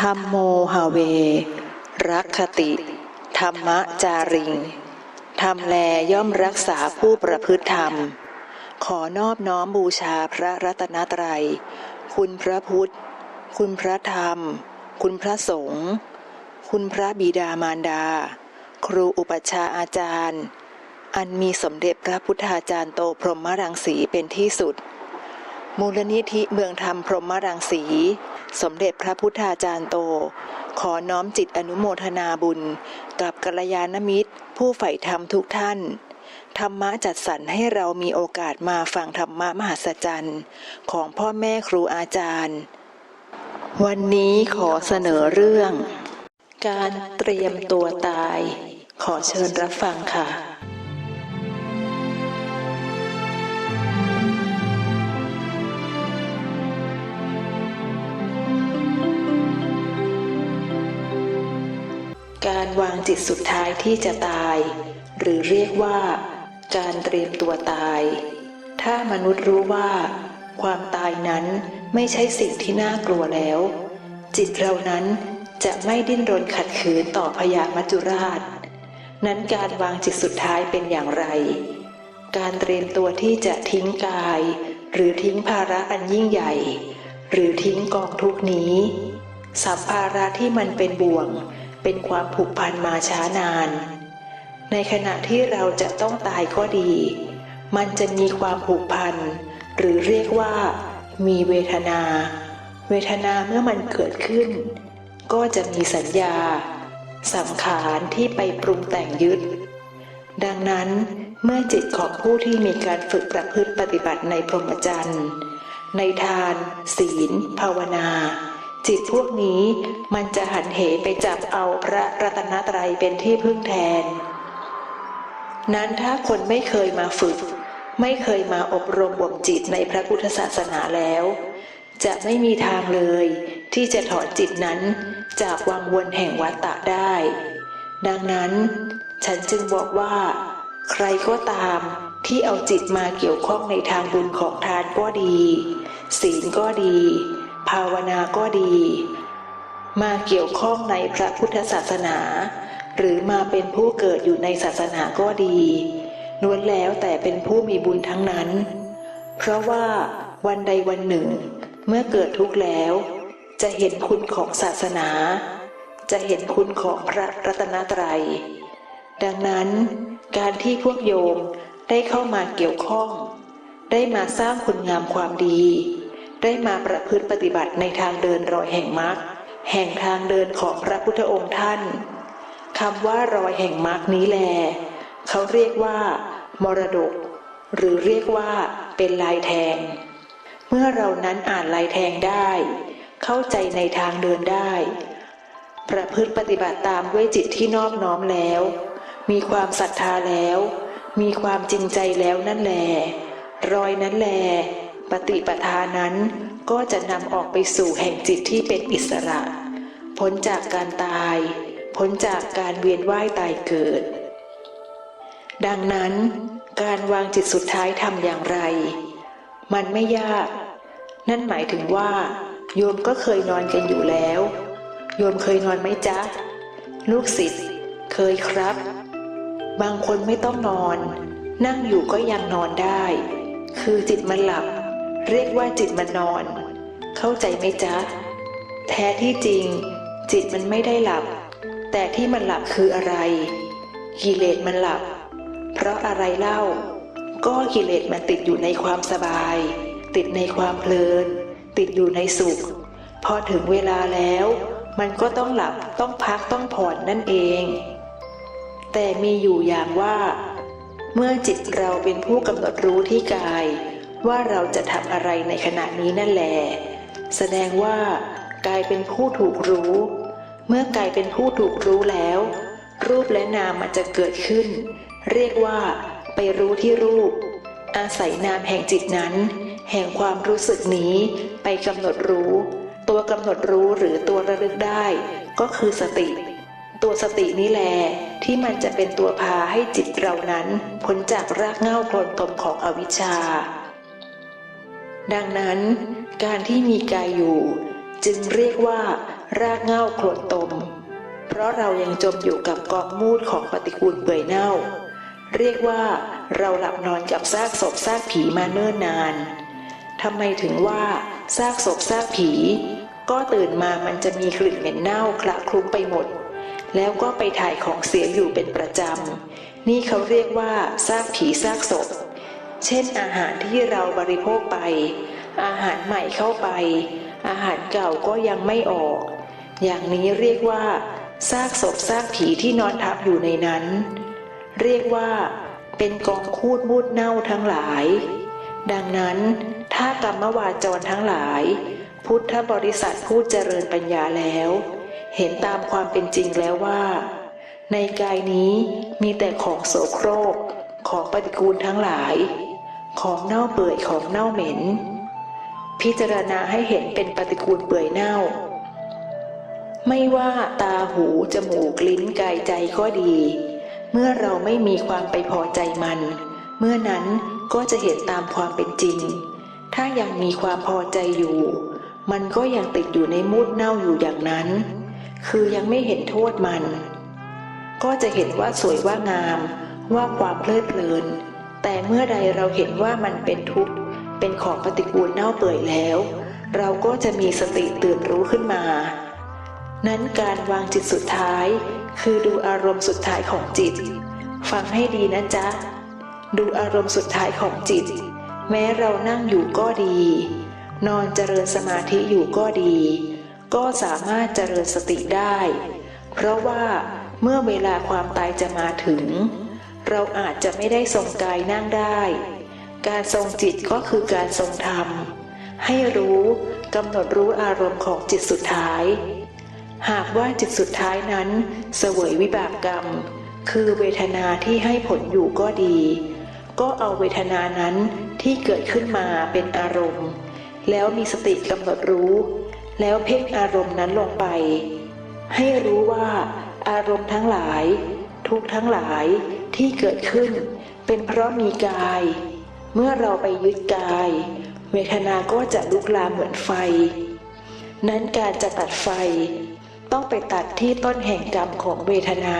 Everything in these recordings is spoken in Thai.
ธรรมโมหเว รักขติ ธรรมจาริง ธรรมแลย่อมรักษาผู้ประพฤติธรรม ขอนอบน้อมบูชาพระรัตนตรัย คุณพระพุทธ คุณพระธรรม คุณพระสงฆ์ คุณพระบิดามารดา ครูอุปชาอาจารย์ อันมีสมเด็จพระพุทธาจารย์โตพรหมรังสีเป็นที่สุด มูลนิธิเมืองธรรมพรหมรังสี สมเด็จพระพุทธาจารย์โต ขอน้อมจิตอนุโมทนาบุญ กับกัลยาณมิตร ผู้ใฝ่ธรรมทุกท่าน ธรรมะจัดสรรให้เรามีโอกาสมาฟังธรรมะมหัศจรรย์ ของพ่อแม่ครูอาจารย์ วันนี้ขอเสนอเรื่อง การเตรียมตัวตาย ขอเชิญรับฟังค่ะ การวางจิตสุดท้ายที่จะตาย หรือเรียกว่า การเตรียมตัวตาย ถ้ามนุษย์รู้ว่า ความตายนั้นไม่ใช่สิ่งที่น่ากลัวแล้ว จิตเรานั้นจะไม่ดิ้นรนขัดขืนต่อพยามัจจุราช นั้นการวางจิตสุดท้ายเป็นอย่างไร การเตรียมตัวที่จะทิ้งกาย หรือทิ้งภาระอันยิ่งใหญ่ หรือทิ้งกองทุกนี้ สัมภาระที่มันเป็นบ่วง เป็นความผูกพันมาช้านาน ในขณะที่เราจะต้องตายก็ดี มันจะมีความผูกพัน หรือเรียกว่า มีเวทนา เวทนาเมื่อมันเกิดขึ้น ก็จะมีสัญญา สังขารที่ไปปรุงแต่งยึด ดังนั้นเมื่อจิตของผู้ที่มีการฝึกประพฤติปฏิบัติในพรหมจรรย์ ในทาน ศีล ภาวนา จิตพวกนี้มันจะหันเหไปจับเอาพระรัตนตรัยเป็นที่พึ่งแทน นั้นถ้าคนไม่เคยมาฝึก ไม่เคยมาอบรมบ่มจิตในพระพุทธศาสนาแล้ว จะไม่มีทางเลย ที่จะถอนจิตนั้นจากวังวนแห่งวัฏฏะได้ ดังนั้น ฉันจึงบอกว่า ใครก็ตามที่เอาจิตมาเกี่ยวข้องในทางบุญของทานก็ดี ศีลก็ดี ภาวนาก็ดี มาเกี่ยวข้องในพระพุทธศาสนา หรือมาเป็นผู้เกิดอยู่ในศาสนาก็ดีล้วนแล้วแต่เป็นผู้มีบุญทั้งนั้น เพราะว่าวันใดวันหนึ่ง เมื่อเกิดทุกข์แล้ว จะเห็นคุณของศาสนา จะเห็นคุณของพระรัตนตรัย ดังนั้น การที่พวกโยมได้เข้ามาเกี่ยวข้อง ได้มาสร้างคุณงามความดี ได้มาประพฤติปฏิบัติในทางเดินรอยแห่งมรรคแห่งทางเดินของพระพุทธองค์ท่านคำว่ารอยแห่งมรรคนี้แล เขาเรียกว่า มรดก หรือเรียกว่าเป็นลายแทง เมื่อเรานั้นอ่านลายแทงได้ เข้าใจในทางเดินได้ ประพฤติปฏิบัติตามด้วยจิตที่นอบน้อมแล้ว มีความศรัทธาแล้ว มีความจริงใจแล้วนั่นแล รอยนั้นแล ปฏิปทานั้นก็จะนำออกไปสู่แห่งจิตที่เป็นอิสระ พ้นจากการตาย พ้นจากการเวียนว่ายตายเกิด ดังนั้น การวางจิตสุดท้ายทำอย่างไร มันไม่ยาก นั่นหมายถึงว่า โยมก็เคยนอนกันอยู่แล้ว โยมเคยนอนไหมจ๊ะ ลูกศิษย์เคยครับ บางคนไม่ต้องนอน นั่งอยู่ก็ยังนอนได้ คือจิตมันหลับ เรียกว่าจิตมันนอน เข้าใจไหมจ๊ะ แท้ที่จริง จิตมันไม่ได้หลับ แต่ที่มันหลับคืออะไร กิเลสมันหลับ เพราะอะไรเล่า ก็กิเลสมันติดอยู่ในความสบาย ติดในความเพลิน ติดอยู่ในสุข พอถึงเวลาแล้ว มันก็ต้องหลับต้องพักต้องผ่อนนั่นเอง แต่มีอยู่อย่างว่า เมื่อจิตเราเป็นผู้กำหนดรู้ที่กาย ว่าเราจะทำอะไรในขณะนี้นั่นแหละแสดงว่ากายเป็นผู้ถูกรู้ เมื่อกายเป็นผู้ถูกรู้แล้ว รูปและนามมันจะเกิดขึ้น เรียกว่า ไปรู้ที่รูป อาศัยนามแห่งจิตนั้น แห่งความรู้สึกนี้ไปกำหนดรู้ ตัวกำหนดรู้หรือตัวระลึกได้ ก็คือสติ ตัวสตินี้แหลที่มันจะเป็นตัวพาให้จิตเรานั้นพ้นจากรากเหง้าโคลนตมของอวิชชา ดังนั้นการที่มีกายอยู่ จึงเรียกว่า รากเง้าโคลนตม เพราะเรายังจมอยู่กับกองมูดของปฏิกูลเปื่อยเน่า เรียกว่าเราหลับนอนกับซากศพซากผีมาเนิ่นนานทำไมถึงว่าซากศพซากผี ก็ตื่นมามันจะมีกลิ่นเหม็นเน่าคละคลุ้งไปหมด แล้วก็ไปถ่ายของเสียอยู่เป็นประจำ นี่เขาเรียกว่าซากผีซากศพ เช่นอาหารที่เราบริโภคไป อาหารใหม่เข้าไป อาหารเก่าก็ยังไม่ออก อย่างนี้เรียกว่าซากศพซากผีที่นอนทับอยู่ในนั้น เรียกว่า เป็นกองคูดมูดเน่าทั้งหลาย ดังนั้นถ้ากรรมวาจรทั้งหลาย พุทธบริษัทผู้เจริญปัญญาแล้ว เห็นตามความเป็นจริงแล้วว่า ในกายนี้มีแต่ของโสโครกของปฏิกูลทั้งหลาย ของเน่าเปื่อยของเน่าเหม็น พิจารณาให้เห็นเป็นปฏิกูลเปื่อยเน่า ไม่ว่าตาหู จมูก ลิ้นกายใจก็ดี เมื่อเราไม่มีความไปพอใจมัน เมื่อนั้นก็จะเห็นตามความเป็นจริง ถ้ายังมีความพอใจอยู่ มันก็ยังติดอยู่ในมูดเน่าอยู่อย่างนั้น คือยังไม่เห็นโทษมัน ก็จะเห็นว่าสวยว่างามว่าความเพลิดเพลิน แต่เมื่อใดเราเห็นว่ามันเป็นทุกข์ เป็นของปฏิกูลเน่าเปื่อยแล้ว เราก็จะมีสติตื่นรู้ขึ้นมา นั้นการวางจิตสุดท้าย คือดูอารมณ์สุดท้ายของจิต ฟังให้ดีนะจ๊ะ ดูอารมณ์สุดท้ายของจิต แม้เรานั่งอยู่ก็ดี นอนเจริญสมาธิอยู่ก็ดี ก็สามารถเจริญสติได้ เพราะว่าเมื่อเวลาความตายจะมาถึง เราอาจจะไม่ได้ทรงกายนั่งได้ การทรงจิตก็คือการทรงธรรม ให้รู้กำหนดรู้อารมณ์ของจิตสุดท้าย หากว่าจิตสุดท้ายนั้นเสวยวิบากกรรม คือเวทนาที่ให้ผลอยู่ก็ดี ก็เอาเวทนานั้นที่เกิดขึ้นมาเป็นอารมณ์ แล้วมีสติกำหนดรู้ แล้วเพ่งอารมณ์นั้นลงไป ให้รู้ว่าอารมณ์ทั้งหลาย ทุกทั้งหลาย ที่เกิดขึ้น เป็นเพราะมีกาย เมื่อเราไปยึดกาย เวทนาก็จะลุกลามเหมือนไฟ นั้นการจะตัดไฟ ต้องไปตัดที่ต้นแห่งกรรมของเวทนา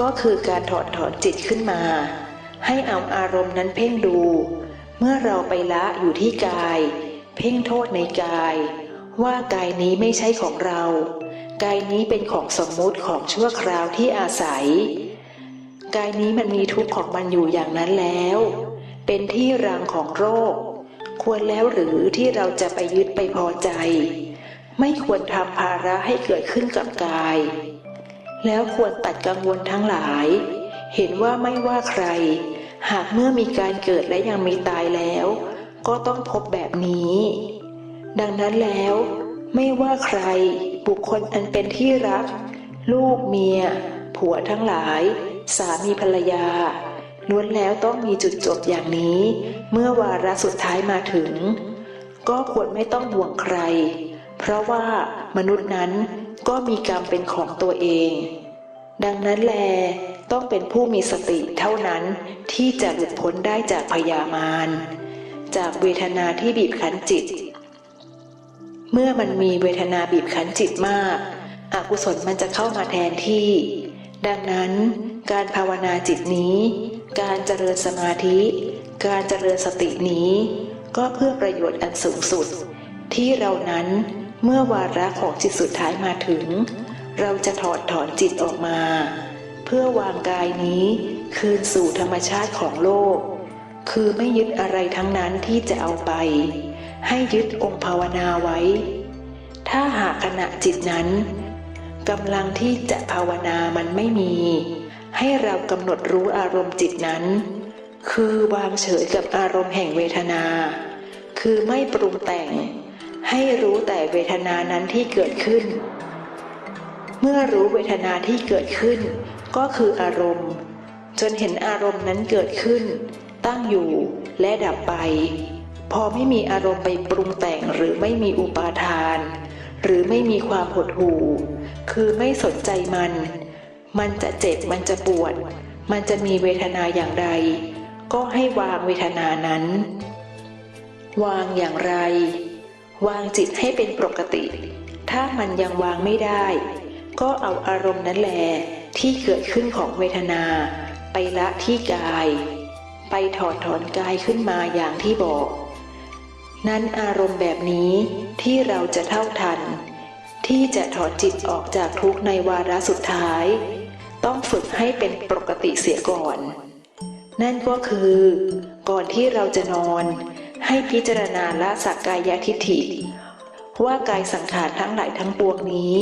ก็คือการถอดถอนจิตขึ้นมา ให้เอาอารมณ์นั้นเพ่งดู เมื่อเราไปละอยู่ที่กาย เพ่งโทษในกาย ว่ากายนี้ไม่ใช่ของเรา กายนี้เป็นของสมมุติของชั่วคราวที่อาศัย กายนี้มันมีทุกข์ของมันอยู่อย่างนั้นแล้ว เป็นที่รังของโรค ควรแล้วหรือที่เราจะไปยึดไปพอใจ ไม่ควรทำภาระให้เกิดขึ้นกับกาย แล้วควรตัดกังวลทั้งหลาย เห็นว่าไม่ว่าใคร หากเมื่อมีการเกิดและยังมีตายแล้ว ก็ต้องพบแบบนี้ ดังนั้นแล้ว ไม่ว่าใคร บุคคลอันเป็นที่รัก ลูกเมีย ผัวทั้งหลาย สามีภรรยาล้วนแล้วต้องมีจุดจบอย่างนี้ เมื่อวาระสุดท้ายมาถึง ก็ควรไม่ต้องห่วงใคร เพราะว่ามนุษย์นั้นก็มีกรรมเป็นของตัวเอง ดังนั้นแลต้องเป็นผู้มีสติเท่านั้นที่จะหลุดพ้นได้จากพยามาร จากเวทนาที่บีบคั้นจิต เมื่อมันมีเวทนาบีบคั้นจิตมาก อกุศลมันจะเข้ามาแทนที่ ดังนั้น การภาวนาจิตนี้ การเจริญสมาธิ การเจริญสตินี้ ก็เพื่อประโยชน์อันสูงสุด ที่เรานั้นเมื่อวาระของจิตสุดท้ายมาถึง เราจะถอดถอนจิตออกมา เพื่อวางกายนี้คืนสู่ธรรมชาติของโลก คือไม่ยึดอะไรทั้งนั้นที่จะเอาไป ให้ยึดองค์ภาวนาไว้ ถ้าหากขณะจิตนั้นกำลังที่จะภาวนามันไม่มี ให้เรากำหนดรู้อารมณ์จิตนั้น คือวางเฉยกับอารมณ์แห่งเวทนา คือไม่ปรุงแต่ง ให้รู้แต่เวทนานั้นที่เกิดขึ้น เมื่อรู้เวทนาที่เกิดขึ้น ก็คืออารมณ์ จนเห็นอารมณ์นั้นเกิดขึ้น ตั้งอยู่และดับไป พอไม่มีอารมณ์ไปปรุงแต่งหรือไม่มีอุปาทาน หรือไม่มีความหดหู่ คือไม่สนใจมัน มันจะเจ็บมันจะปวด มันจะมีเวทนาอย่างไร ก็ให้วางเวทนานั้น วางอย่างไร วางจิตให้เป็นปกติ ถ้ามันยังวางไม่ได้ ก็เอาอารมณ์นั้นแหละที่เกิดขึ้นของเวทนา ไปละที่กาย ไปถอดถอนกายขึ้นมาอย่างที่บอก นั้นอารมณ์แบบนี้ที่เราจะเท่าทันที่จะถอดจิตออกจากทุกในวาระสุดท้าย ต้องฝึกให้เป็นปกติเสียก่อน นั่นก็คือ ก่อนที่เราจะนอน ให้พิจารณาละสักกายทิฏฐิ ว่ากายสังขารทั้งหลายทั้งปวงนี้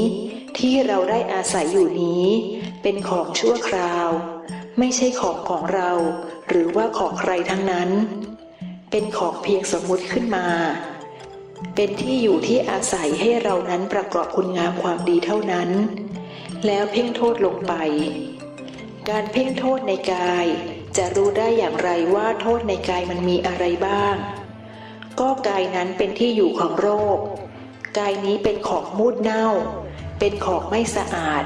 ที่เราได้อาศัยอยู่นี้ เป็นของชั่วคราว ไม่ใช่ของของเรา หรือว่าของใครทั้งนั้น เป็นของเพียงสมมุติขึ้นมา เป็นที่อยู่ที่อาศัยให้เรานั้นประกอบคุณงามความดีเท่านั้น แล้วเพ่งโทษลงไป การเพ่งโทษในกาย จะรู้ได้อย่างไรว่าโทษในกายมันมีอะไรบ้าง ก็กายนั้นเป็นที่อยู่ของโรค กายนี้เป็นของมูดเน่า เป็นของไม่สะอาด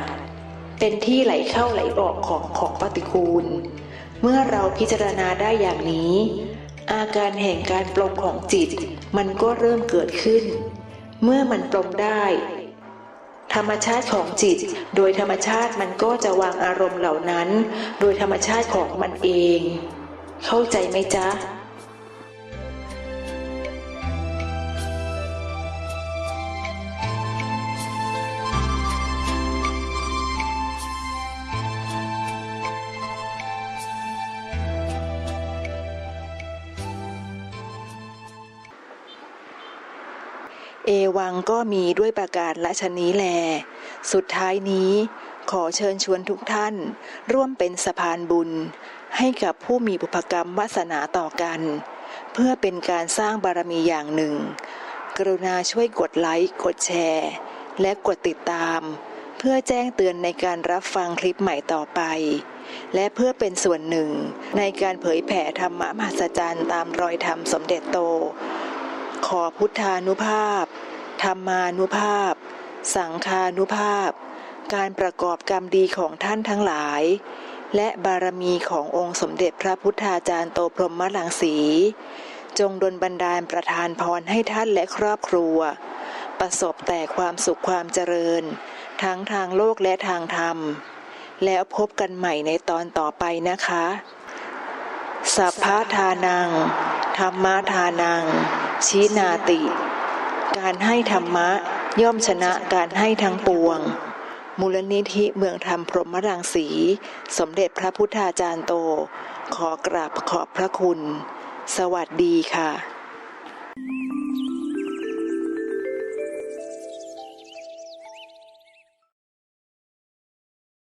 เป็นที่ไหลเข้าไหลออกของของปฏิกูล เมื่อเราพิจารณาได้อย่างนี้ อาการแห่งการปลงของจิตมันก็เริ่มเกิดขึ้น เมื่อมันปลงได้ ธรรมชาติของจิต โดยธรรมชาติมันก็จะวางอารมณ์เหล่านั้น โดยธรรมชาติของมันเอง เข้าใจไหมจ๊ะ วังก็มีด้วยประกาศละชนี้แล สุดท้ายนี้ขอเชิญชวนทุกท่าน ร่วมเป็นสะพานบุญ ให้กับผู้มีบุพกรรมวาสนาต่อกัน เพื่อเป็นการสร้างบารมีอย่างหนึ่ง กรุณาช่วยกดไลค์ กดแชร์ และกดติดตาม เพื่อแจ้งเตือนในการรับฟังคลิปใหม่ต่อไป และเพื่อเป็นส่วนหนึ่ง ในการเผยแผ่ธรรมะมหัศจรรย์ตามรอยธรรมสมเด็จโต ขอพุทธานุภาพ ธรรมานุภาพ สังฆานุภาพ การประกอบกรรมดีของท่านทั้งหลาย และบารมีขององค์สมเด็จพระพุทธาจารย์โตพรหมลังสี จงดลบันดาลประทานพรให้ท่านและครอบครัว ประสบแต่ความสุขความเจริญ ทั้งทางโลกและทางธรรม แล้วพบกันใหม่ในตอนต่อไปนะคะ สัพพะทานัง ธรรมะทานังชีนาติ การให้ธรรมะย่อมชนะการให้ทั้งปวง มูลนิธิเมืองธรรมพรหมรังสี สมเด็จพระพุทธาจารย์โต ขอกราบขอบพระคุณ สวัสดีค่ะ